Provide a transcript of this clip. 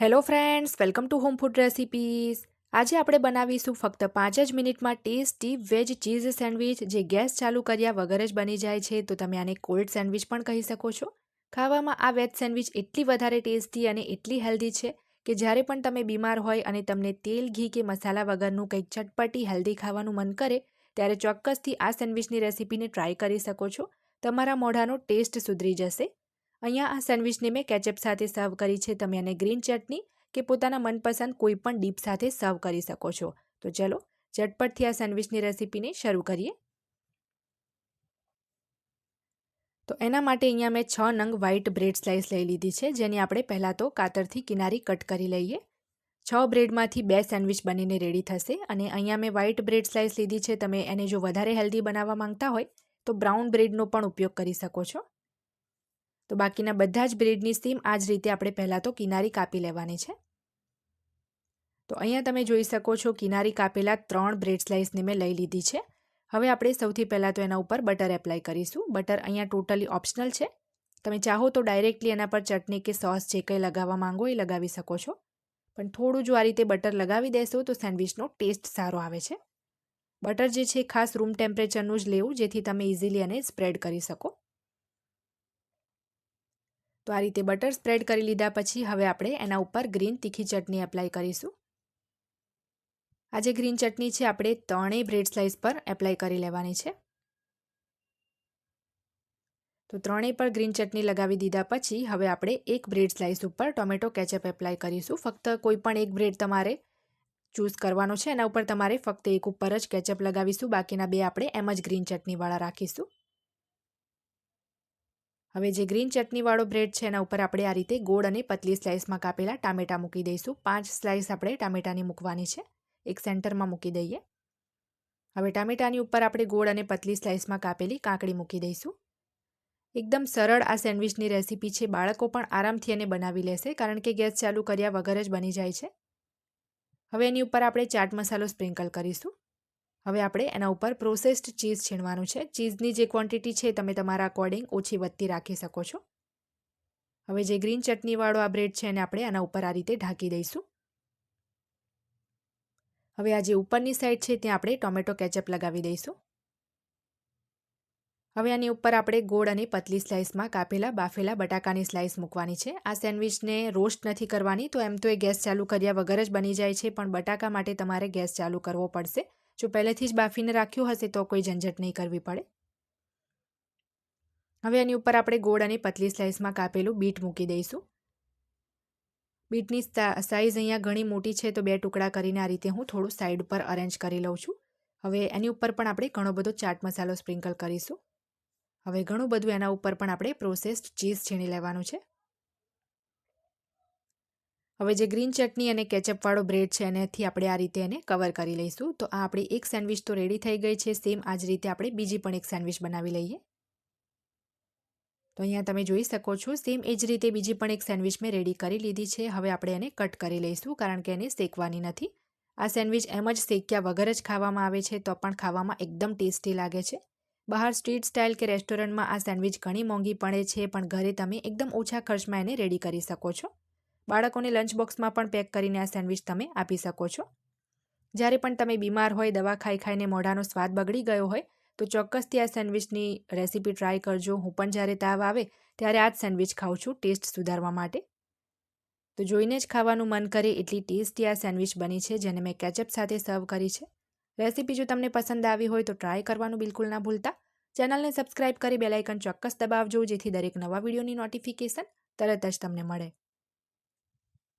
Hello friends welcome to home food recipes આજે આપણે બનાવીશું ફક્ત પાંચ જ મિનિટમાં ટેસ્ટી વેજ ચીઝ સેન્ડવિચ જે ગેસ ચાલુ કર્યા વગર જ બની જાય છે. તો તમે આને કોલ્ડ સેન્ડવિચ પણ કહી શકો છો. ખાવામાં આ વેજ સેન્ડવિચ એટલી વધારે ટેસ્ટી અને એટલી હેલ્ધી છે કે જ્યારે પણ તમે બીમાર હોય અને તમને તેલ, ઘી કે મસાલા વગરનું કંઈક ચટપટી, હેલ્ધી ખાવાનું મન કરે, ત્યારે ચોક્કસથી આ સેન્ડવિચની રેસિપીને ટ્રાય કરી શકો છો. તમારા મોઢાનો ટેસ્ટ સુધરી જશે. અહીંયા આ સેન્ડવિચને મેં કેચઅપ સાથે સર્વ કરી છે. તમે આને ગ્રીન ચટણી કે પોતાના મનપસંદ કોઈ પણ ડીપ સાથે સર્વ કરી શકો છો. તો ચલો, ઝટપટથી આ સેન્ડવિચની રેસીપીને શરૂ કરીએ. તો એના માટે અહીંયા મેં છ નંગ વ્હાઇટ બ્રેડ સ્લાઇસ લઈ લીધી છે, જેની આપણે પહેલાં તો કાતરથી કિનારી કટ કરી લઈએ. છ બ્રેડમાંથી બે સેન્ડવિચ બનીને રેડી થશે અને અહીંયા મેં વ્હાઇટ બ્રેડ સ્લાઇસ લીધી છે. તમે એને જો વધારે હેલ્ધી બનાવવા માંગતા હોય તો બ્રાઉન બ્રેડનો પણ ઉપયોગ કરી શકો છો. તો બાકીના બધા જ બ્રેડની સીમ આ જ રીતે આપણે પહેલાં તો કિનારી કાપી લેવાની છે. તો અહીંયા તમે જોઈ શકો છો કિનારી કાપેલા ત્રણ બ્રેડ સ્લાઇસને મેં લઈ લીધી છે. હવે આપણે સૌથી પહેલાં તો એના ઉપર બટર એપ્લાય કરીશું. બટર અહીંયા ટોટલી ઓપ્શનલ છે. તમે ચાહો તો ડાયરેક્ટલી એના પર ચટણી કે સોસ જે કંઈ લગાવવા માંગો એ લગાવી શકો છો. પણ થોડું જો આ રીતે બટર લગાવી દેશો તો સેન્ડવિચનો ટેસ્ટ સારો આવે છે. બટર જે છે ખાસ રૂમ ટેમ્પરેચરનું જ લેવું, જેથી તમે ઇઝીલી એને સ્પ્રેડ કરી શકો. તો આ રીતે બટર સ્પ્રેડ કરી લીધા પછી હવે આપણે એના ઉપર ગ્રીન તીખી ચટણી એપ્લાય કરીશું. આ જે ગ્રીન ચટણી છે, આપણે ત્રણેય બ્રેડ સ્લાઇસ પર એપ્લાય કરી લેવાની છે. તો ત્રણેય પર ગ્રીન ચટણી લગાવી દીધા પછી હવે આપણે એક બ્રેડ સ્લાઇસ ઉપર ટોમેટો કેચઅપ એપ્લાય કરીશું. ફક્ત કોઈ પણ એક બ્રેડ તમારે ચૂઝ કરવાનો છે, એના ઉપર તમારે ફક્ત એક ઉપર જ કેચઅપ લગાવીશું. બાકીના બે આપણે એમ જ ગ્રીન ચટણીવાળા રાખીશું. હવે જે ગ્રીન ચટણીવાળો બ્રેડ છે એના ઉપર આપણે આ રીતે ગોળ અને પતલી સ્લાઇસમાં કાપેલા ટામેટાં મૂકી દઈશું. પાંચ સ્લાઇસ આપણે ટામેટાની મૂકવાની છે. એક સેન્ટરમાં મૂકી દઈએ. હવે ટામેટાની ઉપર આપણે ગોળ અને પતલી સ્લાઇસમાં કાપેલી કાંકડી મૂકી દઈશું. એકદમ સરળ આ સેન્ડવિચની રેસીપી છે. બાળકો પણ આરામથી એને બનાવી લેશે કારણ કે ગેસ ચાલુ કર્યા વગર જ બની જાય છે. હવે એની ઉપર આપણે ચાટ મસાલો સ્પ્રિંકલ કરીશું. હવે આપણે એના ઉપર પ્રોસેસ્ડ ચીઝ છીણવાનું છે. ચીઝની જે ક્વોન્ટિટી છે તમે તમારા અકોર્ડિંગ ઓછી વધતી રાખી શકો છો. હવે જે ગ્રીન ચટણીવાળો આ બ્રેડ છે એને આપણે આના ઉપર આ રીતે ઢાંકી દઈશું. હવે આ જે ઉપરની સાઈડ છે ત્યાં આપણે ટોમેટો કેચઅપ લગાવી દઈશું. હવે આની ઉપર આપણે ગોળ અને પતલી સ્લાઇસમાં કાપેલા બાફેલા બટાકાની સ્લાઇસ મૂકવાની છે. આ સેન્ડવિચને રોસ્ટ નથી કરવાની, તો એમ તો એ ગેસ ચાલુ કર્યા વગર જ બની જાય છે, પણ બટાકા માટે તમારે ગેસ ચાલુ કરવો પડશે. જો પહેલેથી જ બાફીને રાખ્યું હશે તો કોઈ ઝંઝટ નહીં કરવી પડે. હવે એની ઉપર આપણે ગોળ અને પતલી સ્લાઇસમાં કાપેલું બીટ મૂકી દઈશું. બીટની સાઇઝ અહીંયા ઘણી મોટી છે તો બે ટુકડા કરીને આ રીતે હું થોડું સાઈડ પર અરેન્જ કરી લઉં છું. હવે એની ઉપર પણ આપણે ઘણો બધો ચાટ મસાલો સ્પ્રિંકલ કરીશું. હવે ઘણું બધું એના ઉપર પણ આપણે પ્રોસેસ્ડ ચીઝ છીણી લેવાનું છે. હવે જે ગ્રીન ચટણી અને કેચઅપવાળો બ્રેડ છે એનાથી આપણે આ રીતે એને કવર કરી લઈશું. તો આ આપણી એક સેન્ડવિચ તો રેડી થઈ ગઈ છે. સેમ આ જ રીતે આપણે બીજી પણ એક સેન્ડવિચ બનાવી લઈએ. તો અહીંયા તમે જોઈ શકો છો, સેમ એ જ રીતે બીજી પણ એક સેન્ડવિચ મેં રેડી કરી લીધી છે. હવે આપણે એને કટ કરી લઈશું, કારણ કે એને શેકવાની નથી. આ સેન્ડવિચ એમ જ શેક્યા વગર જ ખાવામાં આવે છે, તો પણ ખાવામાં એકદમ ટેસ્ટી લાગે છે. બહાર સ્ટ્રીટ સ્ટાઇલ કે રેસ્ટોરન્ટમાં આ સેન્ડવિચ ઘણી મોંઘી પડે છે, પણ ઘરે તમે એકદમ ઓછા ખર્ચમાં એને રેડી કરી શકો છો. બાળકોને લંચ બોક્સમાં પણ પેક કરીને આ સેન્ડવિચ તમે આપી શકો છો. જ્યારે પણ તમે બીમાર હોય, દવા ખાઈ ખાઈને મોઢાનો સ્વાદ બગડી ગયો હોય, તો ચોક્કસથી આ સેન્ડવિચની રેસીપી ટ્રાય કરજો. હું પણ જ્યારે તાવ આવે, ત્યારે આ જ સેન્ડવિચ ખાઉં છું ટેસ્ટ સુધારવા માટે. તો જોઈને જ ખાવાનું મન કરે એટલી ટેસ્ટી આ સેન્ડવિચ બની છે, જેને મેં કેચઅપ સાથે સર્વ કરી છે. રેસીપી જો તમને પસંદ આવી હોય, તો ટ્રાય કરવાનું બિલકુલ ના ભૂલતા. ચેનલને સબસ્ક્રાઇબ કરી બેલાઇકન ચોક્કસ દબાવજો, જેથી દરેક નવા વિડીયોની નોટિફિકેશન તરત જ તમને મળે.